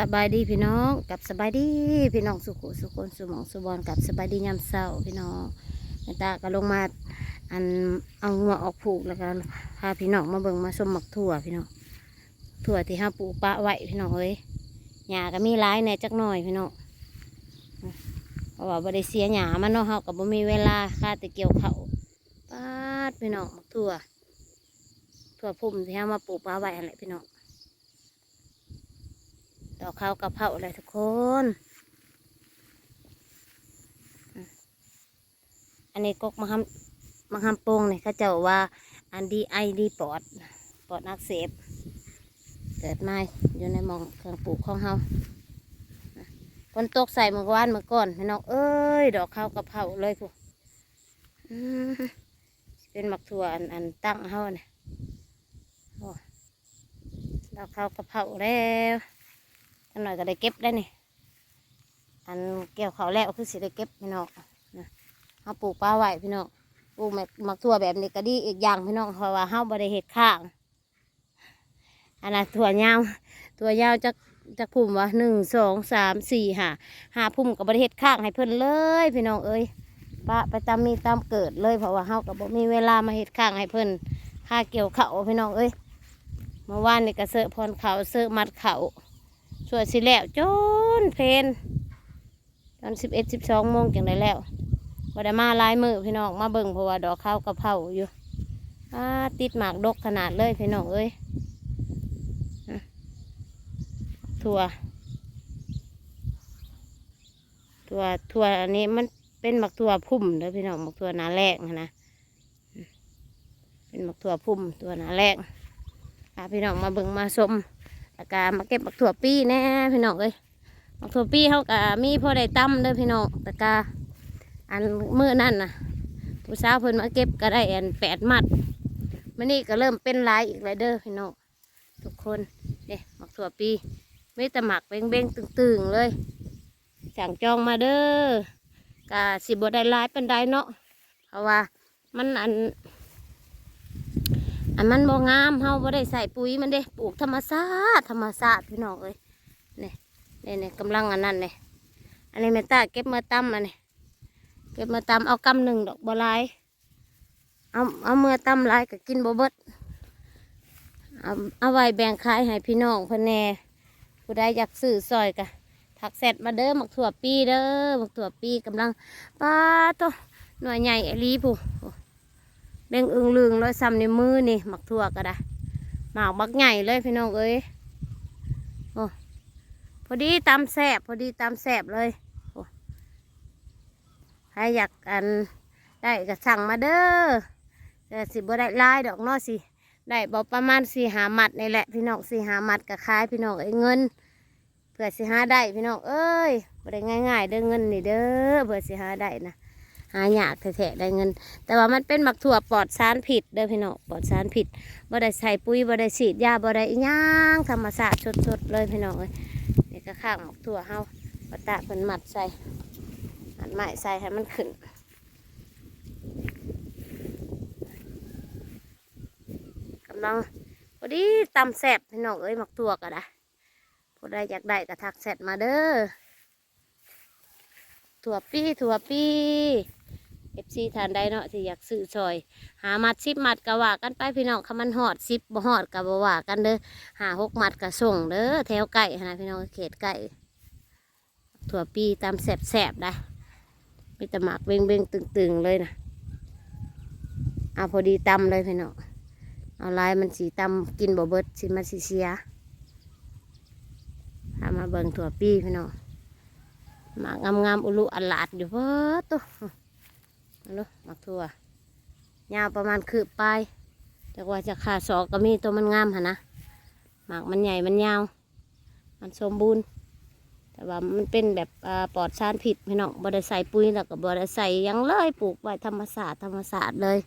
สบายดีพี่น้องกับสบายดีพี่น้องสุขุสุคนสุมองสุบอนกับสบายดียามเช้าพี่น้องแม่ตาก็ลงมาอันเอาหัวออกผูกแล้วก็พาพี่น้องมาเบิ่งมาชมหมักถั่วพี่น้องถั่วที่ห้าปลูกปะไว้พี่น้องเอ้ยหญ้าก็มีร้ายแน่จักหน่อยพี่น้องเพราะว่าบ่ได้เสียหญ้ามันเนาะเฮาก็บ่มีเวลาค่าแต่เกี่ยวเขาปาดพี่น้องหมักถั่วถั่วพุ่มที่ห้ามาปลูกปะไว้อะไรพี่น้อง ดอกข้าวกะเพราอะไรทุกคน อันนี้กกมะฮัมมะฮัมโปงเนี่ยเขาเจ้าว่า อันดีไอดีปอด ปอดอักเสบเกิดมาอยู่ในหมองเครื่องปลูกของเฮานะฝนตกใส่เมื่อวานเมื่อก่อนพี่น้องเอ้ย ดอกข้าวกะเพราเลยพวกเป็นหมักถั่วอันอันตั้งเฮาเนี่ยดอกข้าวกะเพราแล้ว อันหน่อยก็ได้เก็บได้นี่อันเกี่ยวเขาแล้วคือสิได้เก็บพี่น้องนะเขาปลูกปลาไว้พี่น้องปลูกแบบมักถั่วแบบนี้ก็ดีอีกอย่างพี่น้องเพราะว่าเฮาบ่ได้เห็ดข้างอันนั้นถั่วยาวถั่วยาวจากจากพุ่มวะหนึ่งสองสามสี่ห้าห้าพุ่มกับบริเห็ดข้างให้เพิ่นเลย พี่น้องเอ้ยปะไปตามมีตามเกิดเลยเพราะว่าเฮากับบ่มีเวลามาเห็ดข้างให้เพิ่นค่าเกี่ยวเขาพี่น้องเอ้ยเมื่อวานนี่ก็เสอพรเขาเสือมัดเขา ส่วนสิแล้วจนเพลนตอนสิบเอ็ดสิบสองโมงจังได้แล้วบ่ได้มาลายมือพี่น้องมาเบิ่งเพราะว่าดอกข้าวกระเพราอยู่าติดหมากดกขนาดเลยพี่น้องเอ้ยถั่วถั่วถั่วอันนี้มันเป็นหมักถั่วพุ่มเด้อพี่น้องหมักถั่วนาแรกนะนะเป็นหมักถั่วพุ่มตัวนาแรกพาพี่น้องมาเบิ่งมาชม แล้วก็มาเก็บหมักถั่วปี้แน่พี่น้องเอ้ยหมักถั่วปี้เขาก็มีพ่อได้ตั้มเด้อพี่น้องแต่ก็อันมือนั่นนะผู้สาวเพิ่นมาเก็บก็ได้อันแปดมัดมันนี่ก็เริ่มเป็นลายอีกแล้วเด้อพี่น้องทุกคนเนี่ยหมักถั่วปี้ไม่ต่หมักเบ้งเบ้งตึงๆเลยสั่งจองมาเด้อกะสิบได้ลายเป็นได้เนาะเพราะว่ามันอัน อันมันบ่งามเฮาบ่ได้ใส่ปุ๋ยมันเด้ปลูกธรรมชาติธรรมชาติพี่น้องเอ้ยนี่นี่นี่กำลังอันนั้นนี่อันนี้แม่ตาเก็บมาตำอันนี้เก็บมาตำเอากำหนึ่งดอกบัวลายเอาเอาเมื่อตำลายก็กินบ่เบิดเอาเอาไว้แบ่งขายให้พี่น้องเพิ่นแน่ผู้ใดอยากซื้อซอยกะถักเสร็จมาเด้อหมักถั่วปีเด้อหมักถั่วปีกำลังป้าโตหน่วยใหญ่อลีผู้ โอ้เบ่งอึงลึงเลยซ้ำในมือนี่หมักถั่วก็ได้หมากบักใหญ่เลยพี่น้องเอ้ยโอ้พอดีตำแสบพอดีตำแสบเลยโอ้ใครอยากอันได้ก็สั่งมาเด้อแต่สิบ่ได้ลายดอกนาะสิได้บอกประมาณสี่หามัดนี่แหละพี่น้องสี่หามัดกับขายพี่น้องไอ้เงินเพื่อสิหาได้พี่น้องเอ้ยบ่ได้ง่ายๆเด้อเงินนี่เด้อเพื่อสิหาได้นะ หายากแท้ๆได้เงิน แต่ว่ามันเป็นหมักถั่วปลอดสารผิดเด้อพี่น้องปลอดสารผิดบ่ได้ใส่ปุ๋ยบ่ได้ฉีดยาบ่ได้อิหยังธรรมชาติสดๆเลยพี่น้องเอ้ยนี่ก็ข้างหมักถั่วเฮาปะตะเพิ่นมัดใส่มัดไม้ใส่ให้มันขึ้นกำลังพอดีตำแสบพี่น้องเอ้ยหมักตัวก็ได้ผู้ใดอยากได้ก็ทักแซดมาเด้อถั่วปี้ถั่วปี้ เอฟซีทานได้เนาะที่อยากซื้อซอย หามัดสิบมัดก็ว่ากันไปพี่น้องคำมันหอดสิบบ่หอดก็บ่ว่ากันเด้อหาหกมัดก็ส่งเด้อแถวไก่นะพี่น้องเขตไก่ถั่วปี้ตำแสบแสบๆได้มีแต่หมักเบ่งเบ่งตึงๆเลยนะเอาพอดีตำเลยพี่น้องเอาลายมันสีตำกินบ่เบิดสิมันสีเสียพามาเบิ่งถั่วปีพี่น้องหมากงามๆอุลุอัลลาดอยู่เพิ่ดตัว ลูกหมากถั่วยาวประมาณคืบปลายจากว่าจะขาดศอกก็มีตัวมันงามหะนะหมากมันใหญ่มันยาว มันสมบูรณ์ แต่ว่ามันเป็นแบบอปลอดสารผิดพี่น้องบ่ได้ใส่ปุ๋ยแล้วก็บ่ได้ใส่ยังเลยปลูกไว้ธรรมศาสตร์ธรรมศาสตร์เลย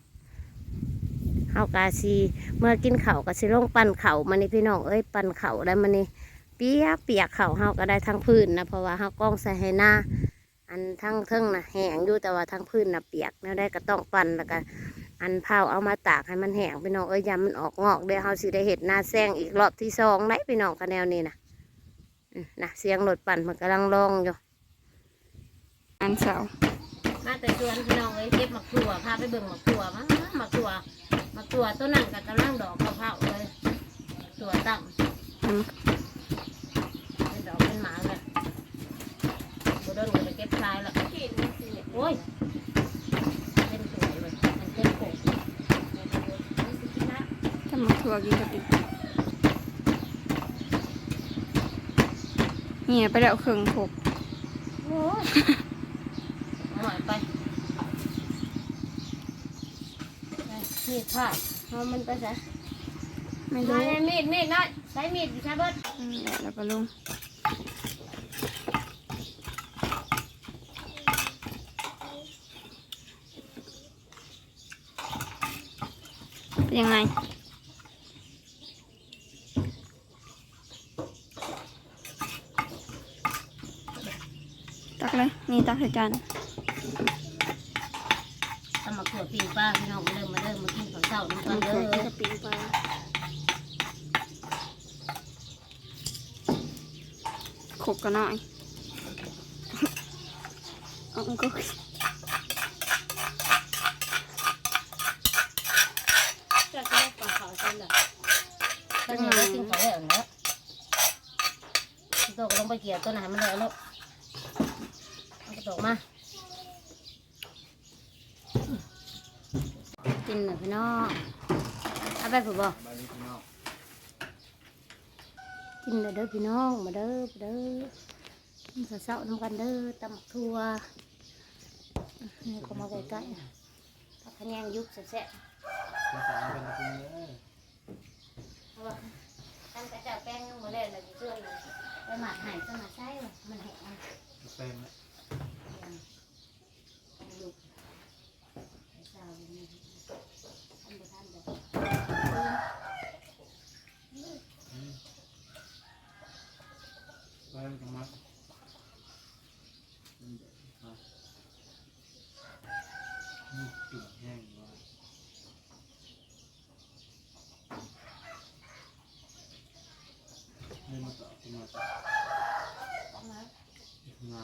เฮากาซีเมื่อกินเขาก็สิลงปั่นเข่ามานี่พี่น้องเอ้ยปั่นเข่าได้มานี่เปียกเปียกเข่าเฮาก็ได้ทั้งพื้นนะเพราะว่าเฮากล้องใส่ให้หน้า อันทั้งเทิงนะแห้งอยู่แต่ว่าทั้งพื้นนะเปียกแล้วได้ก็ต้องปั่นแล้วก็อันเผาเอามาตากให้มันแห้งพี่น้องเอ้ยยามมันออกงอกเดี๋ยวเฮาสิได้เห็ดหน้าแซงอีกรอบที่สองได้พี่น้องคะแนวนี้นะนะเสียงรถปั่นมันกำลังร้องอยู่อันเสามาแต่ชวนพี่น้องเลยเก็บหมักถั่วพาไปเบิ่งหมักถั่วมาหมักถั่วหมักถั่วต้นนั่งกับกำลังดอกกระเพราเลยถั่วตั้ง อืม เป็นดอกเป็นหมาเลยบุดนก็ไป เก็บชายแล้วโอ้ยเป็นสวยเลยมันเป็นโขกถ้ามาทัวกินกับอีกเนี่ยไปแล้วเครื่องหกโอ้ยหน่อยไปไปมีดผ้าเอามันไปใส่ไม่รู้มามีดมีดน้อยใช้มีดใช้เบิดอืมแล้วแล้วก็ลงเป็น ยังไง ตักเลย นี่ตักใส่จานทำหมักถั่วปีป้าพี่น้องมาเริ่มมาเริ่มมากินข้าวเช้าน้ำกัมันนเด้เคยกินอกับปิ้งปลาขบกันหน่อยเอาก็ จะกินปลาขาวจังเลยตอนนี้เรากินข้าวแล้วเนาะต กี่ยวตัวไหนมันเลยลูกกระตกมา กินหน่อยพี่น้องเอาไปผูกบ่กินเลยเด้อพี่น้อง มาเด้อเด้อกินข้าวเช้าน้ำกันเด้อตำทัวนี่ก็มาใกล้ๆผักขะแยงยุบเพราะว่าตั้งแต่เจ้าแป้งยังมาเล่นเลยเชื่อเลย ไปหมักหายสมาใช่หรอมันแห้งมันยังลุกไปเช้าอย่างนี้ท่านประธานบอกต้องมา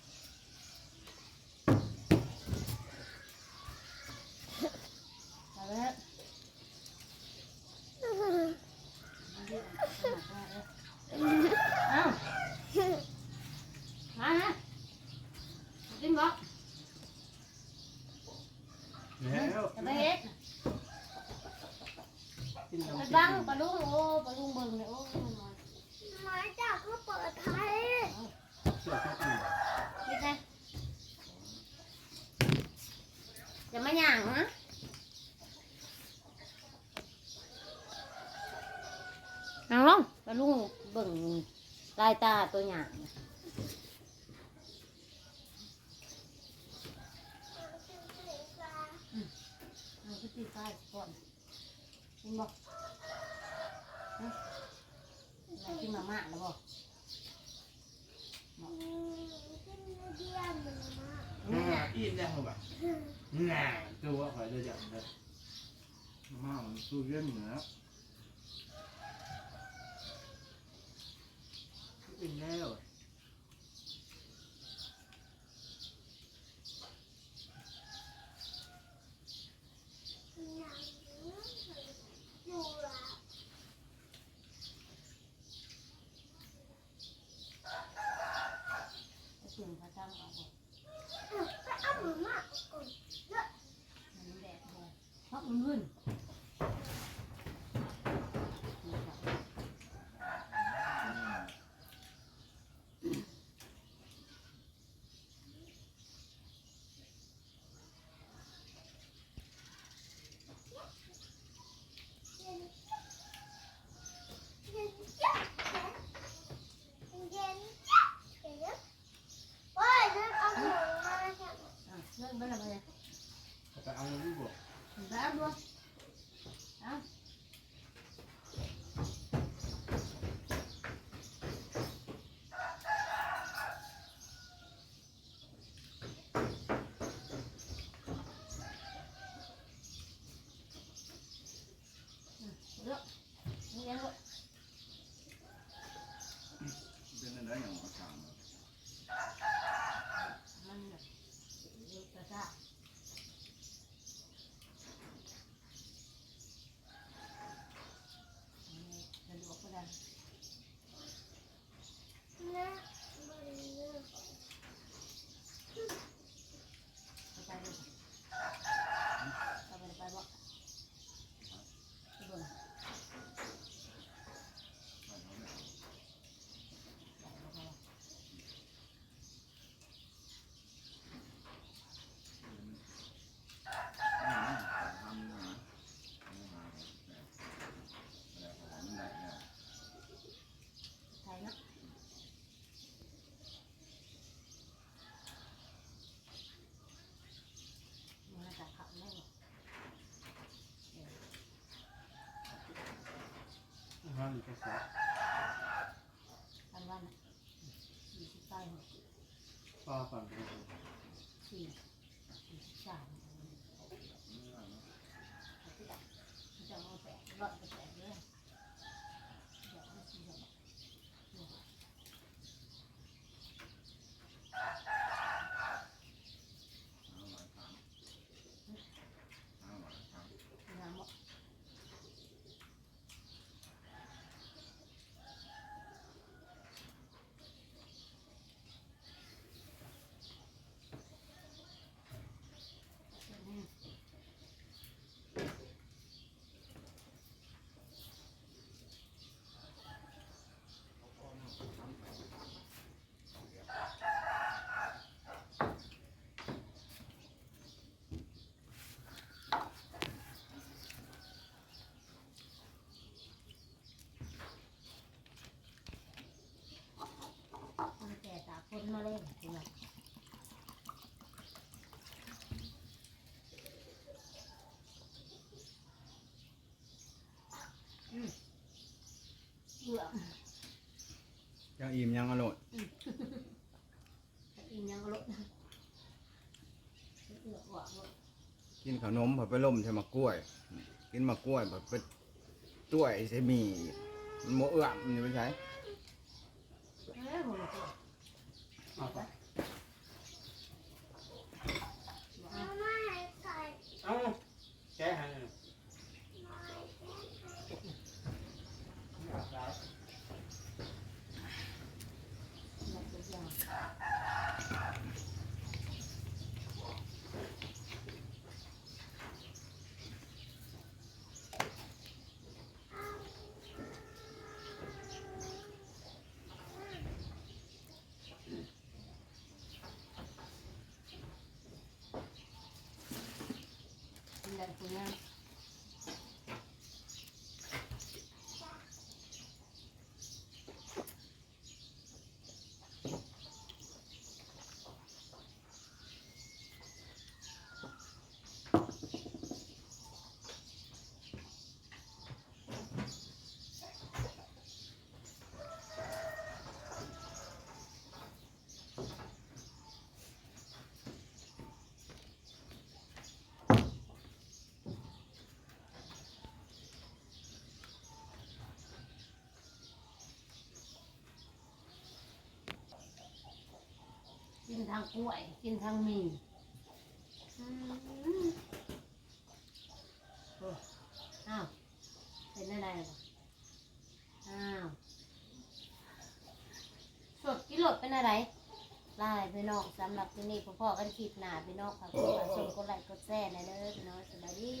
เอาแล้วเอ้ามาฮะกินบ่จะไปเฮ็ดไปบังปลาลุงโอ้ปลาลุงเบิ่งเลยโอ้มันน้อย หมาจากเขาเปิดไทย นี่ไงอย่ามาหย่างนะนั่งลงปลาลุงเบิ่งลายตาตัวหย่างเอาไปตีไฟก่อนกินบ่ฮะอะไรกินมาม่าแล้วบ่ที่เดียมมันมา Nga, in ra không bạn? Nga, tôi có phải đưa dẫn đây. Mà mình tôi ghét nữa. In ra rồi. อ fucking nail it. ามอีกสักอันวันน่ะสี่สิบใต้หกป้าปั่นไปสี่สิบสามจะเอาแปดร้อยไปแปดเลยเดี๋ยวเอาสี่สิบ น้ำบ่ มันแก่ตากคนมาเลยจริงไหมอืมเบื่อ ยังอิ่มยังอร่อย อีกยังก็ลดเบื่อหวานหมด กิน ขนมผัดไปล่มใช่มะกล้วย กินมะกล้วยผัดไปต้วยใช่มีมันโมเอื้อมมันจะไปใช้เอาไปเอาแกะให้เลย มาให้ใส่ อยากได้ อยากจะยัง เป็นไรคุณยัง กิน ทางกล้วย กินทางหมีอืมโอ้อ้าวเป็นอะไรล่ะอ้าวสดกิโลดเป็นอะไรลายพี่น้องสำหรับที่นี่พ่อๆกันคลิปหนาพี่น้องค่ะกดไลค์กดไลค์กดแชร์หนะเด้อพี่น้องสวัสดี